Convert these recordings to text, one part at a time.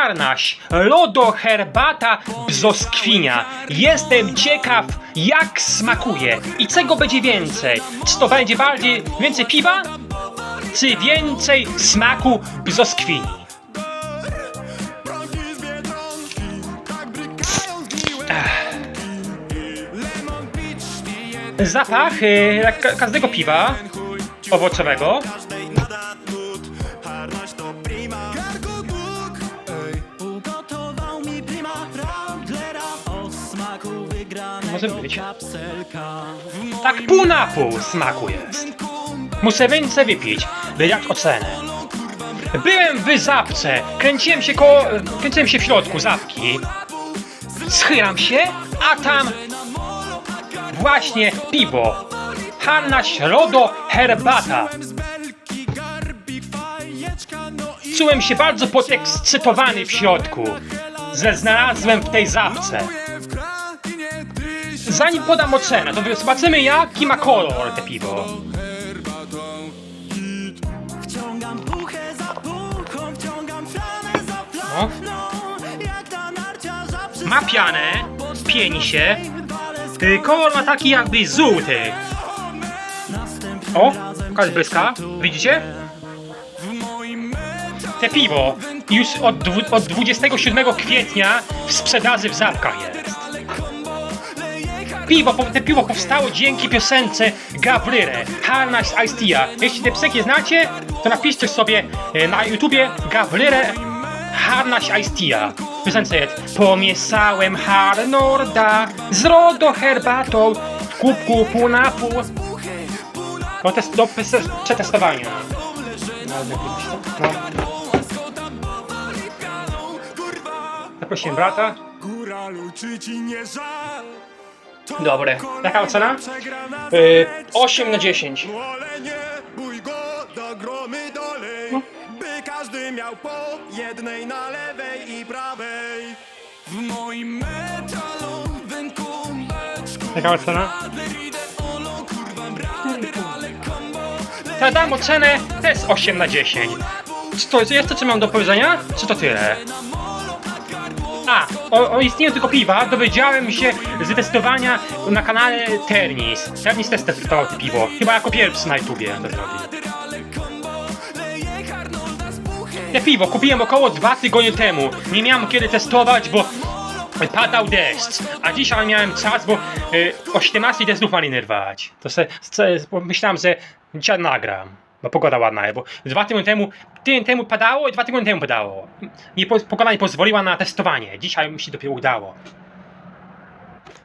harnaś, lodo, herbata. Jestem ciekaw, jak smakuje i czego będzie więcej. Czy to będzie bardziej więcej piwa, czy więcej smaku bzoskwini? Ech. Zapach jak ka- każdego piwa owocowego. Może być. Tak pół na pół smaku jest. Muszę więcej wypić, by dać ocenę. Byłem w zapce, kręciłem się koło, kręciłem się w środku zapki. Schylam się, a tam właśnie piwo. Hanna Środo Herbata. Czułem się bardzo podekscytowany w środku, że znalazłem w tej zapce. Zanim podam ocenę, to zobaczymy jaki ma kolor te piwo. Przy Ma pianę, pieni się. Y, Kolor ma taki jakby żółty. O, pokaż błyska. Widzicie? Te piwo już od, od 27 kwietnia w sprzedaży w Zapkach jest. Piwo, te piwo powstało dzięki piosence Gavryre, Harnaś Ice Tea. Jeśli te psekie znacie, to napiszcie sobie e, na YouTubie Gavryre Harnaś Ice Tea. W piosence jest Pomieszałem Harnorda z RODO herbatą w kubku pół na pół. No to jest do przetestowania. No. Zaprosiłem brata. Góralu, czy ci nie żal? To Dobre. Jaka ocena? Yy, 8 na 10. Ale nie bój go, do gromy dolej No. By każdy miał po jednej na lewej i prawej W moim metalowym kubeczku Jaka ocena? Idę olo, kurwa, brater, ale kombo Ja dam ocenę też 8 na 10. Czy to jest to, co mam do powiedzenia? Czy to tyle? A, o, o istnieniu tylko piwa dowiedziałem się z testowania na kanale Ternis. Ternis też testował to piwo. Chyba jako pierwszy na YouTubie to zrobił. Te piwo kupiłem około dwa tygodnie temu. Nie miałem kiedy testować, bo padał deszcz. A dzisiaj miałem czas, bo y, o 17 też znów maliny rwać. To se, se, myślałem, że dzisiaj nagram. Bo pogoda ładna, bo dwa tygodnie temu, tydzień temu padało i dwa tygodnie temu padało. Nie, po- pogoda nie pozwoliła na testowanie. Dzisiaj mi się dopiero udało.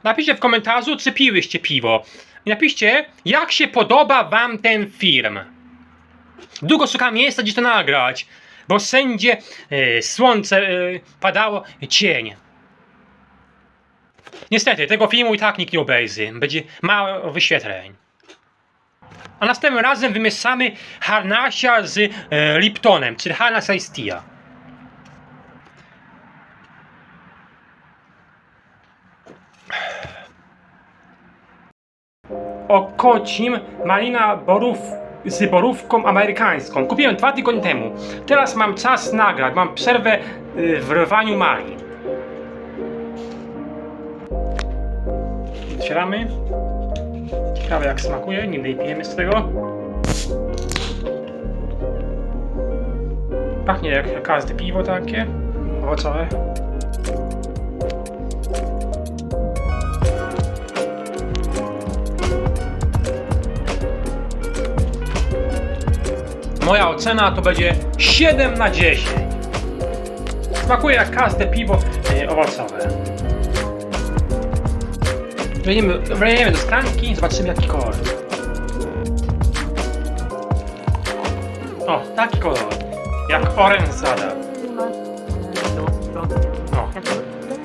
Napiszcie w komentarzu, czy piłyście piwo. I napiszcie, jak się podoba wam ten film. Długo szukam miejsca, gdzie to nagrać, bo wszędzie e, słońce e, padało, cień. Niestety, tego filmu i tak nikt nie obejrzy. Będzie mało wyświetleń. A następnym razem wymieszamy harnasia z e, Liptonem, czyli harnas Ice Tea. Okocim malina borów z borówką amerykańską. Kupiłem dwa tygodnie temu. Teraz mam czas nagrać, mam przerwę y, w rwaniu malin. Otwieramy. Ciekawe jak smakuje, nie pijemy z tego. Pachnie jak każde piwo takie. Owocowe. Moja ocena to będzie 7 na 10. Smakuje jak każde piwo e, owocowe. Wlejemy, wlejemy do szklanki, zobaczymy jaki kolor. O, taki kolor. Jak orędzada. O.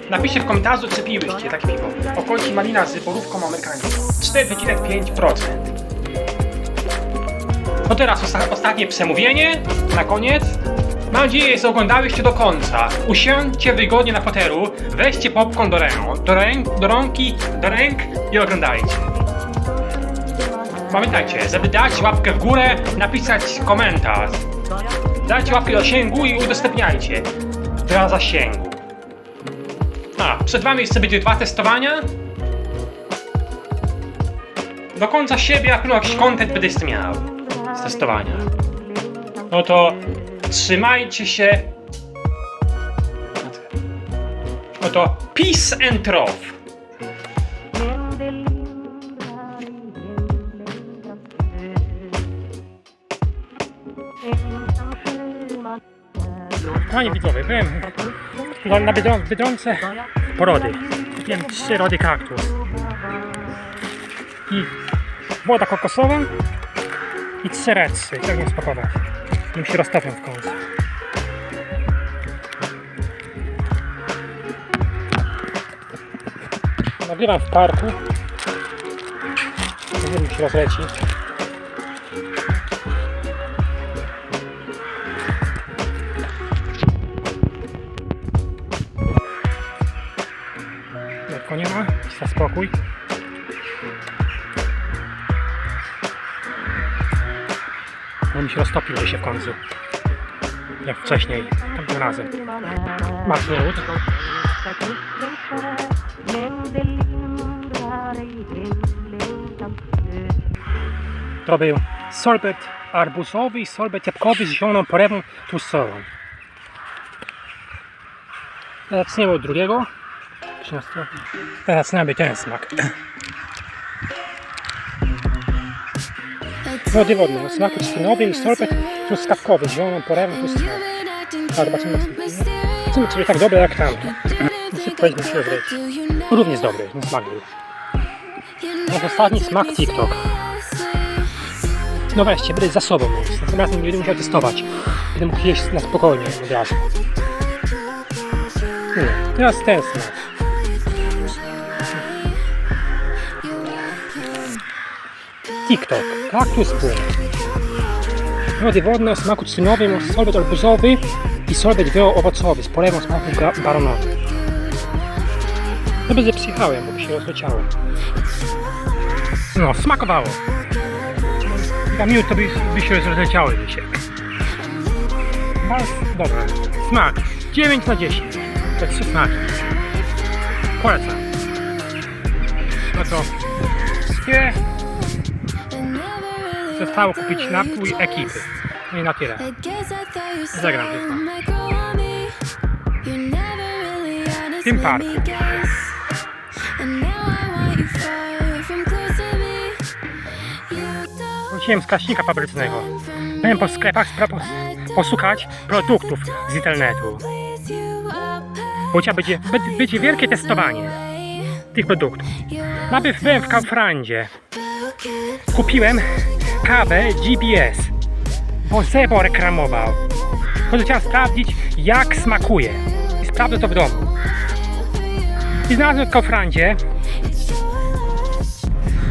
Napiszcie w komentarzu, czy piłyście takie piwo. Okolici malina z borówką amerykańską. 4,5%. To teraz osta- ostatnie przemówienie, na koniec. Mam nadzieję, że oglądałyście do końca. Usiądźcie wygodnie na fotelu, weźcie popcorn do ręk, do, ręk, do rąki, do ręk i oglądajcie. Pamiętajcie, żeby dać łapkę w górę, napisać komentarz. Dajcie łapkę do sięgu i udostępniajcie. dla zasięgu. A, przed wami jeszcze będzie dwa testowania. Do końca siebie, no jakiś content będziesz miał z testowania. No to trzymajcie się. No to peace and love. Panie widzowie, byłem na, na Biedron, Biedronce porody. Kupiłem trzy rody kaktus. I woda kokosowa i trzy recy. Tak nie spakować. Nim się roztopią w końcu. Nagrywam w parku. Nie wiem, się rozleci. Lekko nie ma, za spokój. Mi się się w końcu. Jak wcześniej, tamtym razem. Masz lód. To był sorbet arbuzowy i sorbet jabłkowy z zieloną porewą. Teraz od drugiego. Teraz zaczynamy ten smak. Wody wodne o smaku trzcinowym i sorbet truskawkowy z zieloną porewą tłustową. A zobaczymy następnie. Zobaczymy, czy tak dobre jak tamto. Muszę powiedzieć, muszę wybrać. Również dobry, ten smak był. Ostatni smak TikTok. No weźcie, będę za sobą już. Następnym razem nie będę musiał testować. Będę mógł jeść na spokojnie od razu. Nie, teraz ten smak. TikTok. Kaktus płyn. Wody wodne o smaku trzcinowym, sorbet arbuzowy i sorbet owocowy z polewą smaku ga- baronowy. No będę przyjechałem, bo by się rozleciało. No, smakowało. Minut to by, by się rozleciały się. Bardzo dobre. Smak. 9 na 10. To trzy smaki. Polecam. No to nie zostało kupić napój ekipy. No i na tyle. Zagram W tym parku. Wróciłem z kaśnika fabrycznego. Byłem po sklepach poszukać produktów z internetu. Bo chciał będzie, będzie wielkie testowanie tych produktów. Najpierw byłem w Kauflandzie. Kupiłem kawę GBS, bo Zebo reklamował. Potem chciałem sprawdzić, jak smakuje. I sprawdzę to w domu. I znalazłem w Kauflandzie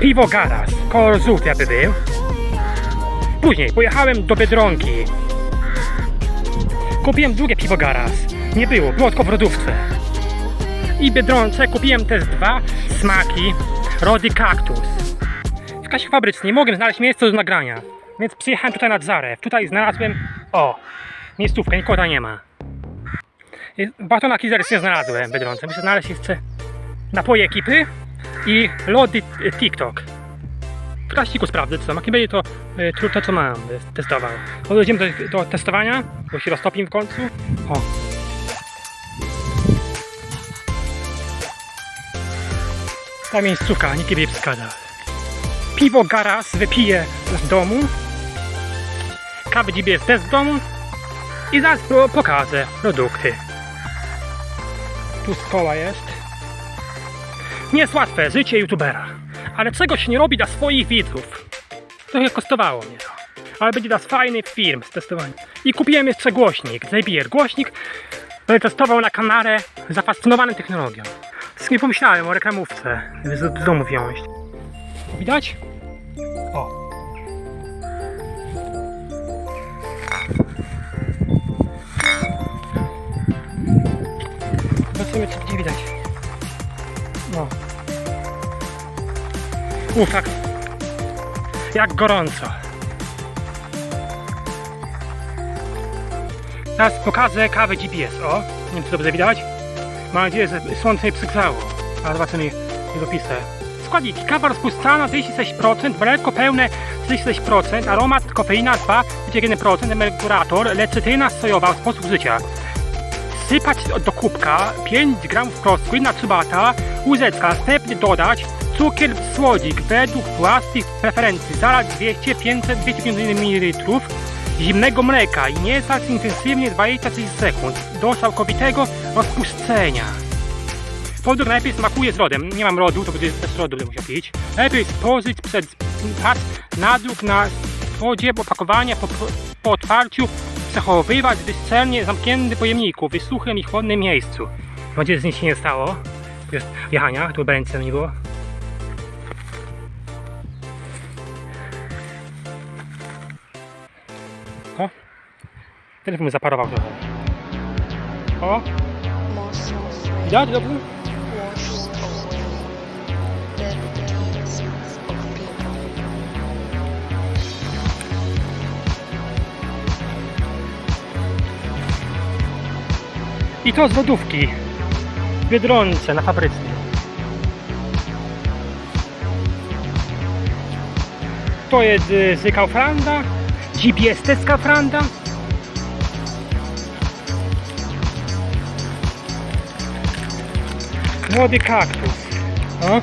piwo Garas, kolor żółty aby był. Później pojechałem do Biedronki. Kupiłem drugie piwo Garas. Nie było, było tylko w lodówce. I Biedronce kupiłem też dwa smaki Rody Cactus. W kasie fabrycznej nie mogłem znaleźć miejsca do nagrania, więc przyjechałem tutaj nad Zarew. Tutaj znalazłem, o, miejscówkę, nikogo nie ma. Batona Kizers nie znalazłem w Biedronce. Muszę znaleźć jeszcze napoje ekipy i lody e, TikTok. W plastiku sprawdzę co tam. Jakie będzie to, e, to, to co mam, testował. No dojdziemy do, do testowania, bo się roztopim w końcu. O. Ta miejscówka, nikt nie wskazał. Piwo Garas wypiję w domu. Kawę DBS też w domu. I zaraz po- pokażę produkty. Tu szkoła jest. Nie jest łatwe życie youtubera, ale czego się nie robi dla swoich widzów. Trochę kosztowało mnie to, ale będzie dla fajnych firm z testowania. I kupiłem jeszcze głośnik, JBL głośnik, będę testował na kanale zafascynowany technologią. Z nie pomyślałem o reklamówce, żeby z z domu wziąć. Widać? O. Zobaczymy, co gdzie widać. No. Uf, tak. Jak gorąco. Teraz pokażę kawę GPS, o. Nie wiem, czy dobrze widać. Mam nadzieję, że słońce nie przygrzało. A zobaczymy jego pisę. Składniki. Kawa rozpuszczalna 36%, mleko pełne 36%, aromat kofeina 2,1%, emergurator, lecytyna sojowa, sposób życia. Sypać do kubka 5 gramów prostku, jedna trzybata, łyżeczka, następnie dodać cukier, słodzik według własnych preferencji, zalać 200, 500, 250 ml zimnego mleka i mieszać intensywnie 26 sekund do całkowitego rozpuszczenia. Podróż najpierw smakuje z lodem. Nie mam lodu, to będzie bez lodu będę musiał pić. Najpierw spożyć przed pas nadruk na wodzie opakowania po, po otwarciu przechowywać w szczelnie zamkniętym pojemniku w suchym i chłodnym miejscu. Mam nadzieję, że nic się nie stało. Tu jest jechania, tu ręce nie było. O, telefon zaparował trochę. O, widać dobrze? I to z lodówki. W Biedronce na fabryce. To jest y, z Kauflanda. GPS też z Kauflanda. Młody kaktus. O.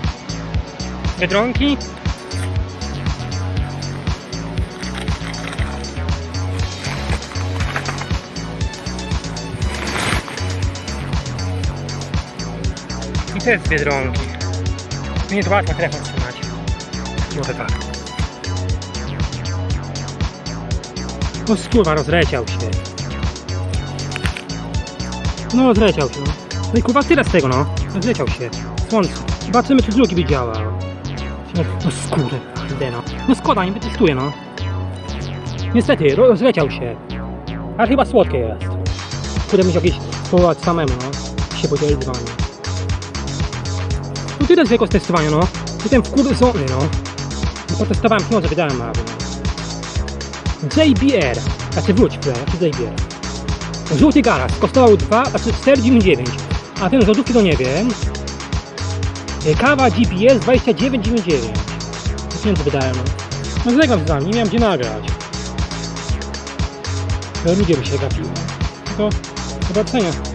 Biedronki. Też z Biedronki. Nie to łatwo telefon trzymać. Może tak. No skurwa, rozleciał się. No rozleciał się, no. No i kurwa tyle z tego, no. Rozleciał się. Słońce. Zobaczymy, czy drugi by działał. No, no skóry, kurde, no. No szkoda, nie wytestuję, no. Niestety, ro- rozleciał się. Ale chyba słodkie jest. Kurde, musiał jakieś spróbować samemu, no. Się podzielić z wami. No tyle z jego testowania, no. Jestem wkurwiony, no. no. Potestowałem pieniądze, wydałem na no. JBR. Znaczy wróć, znaczy JBR. Żółty garaż kosztował 2, znaczy 4,99. A ten z to nie wiem. E, Kawa GPS 29,99. To pieniądze wydałem, no. No zlegam z wami, nie miałem gdzie nagrać. No ludzie by się gapiły. Do zobaczenia.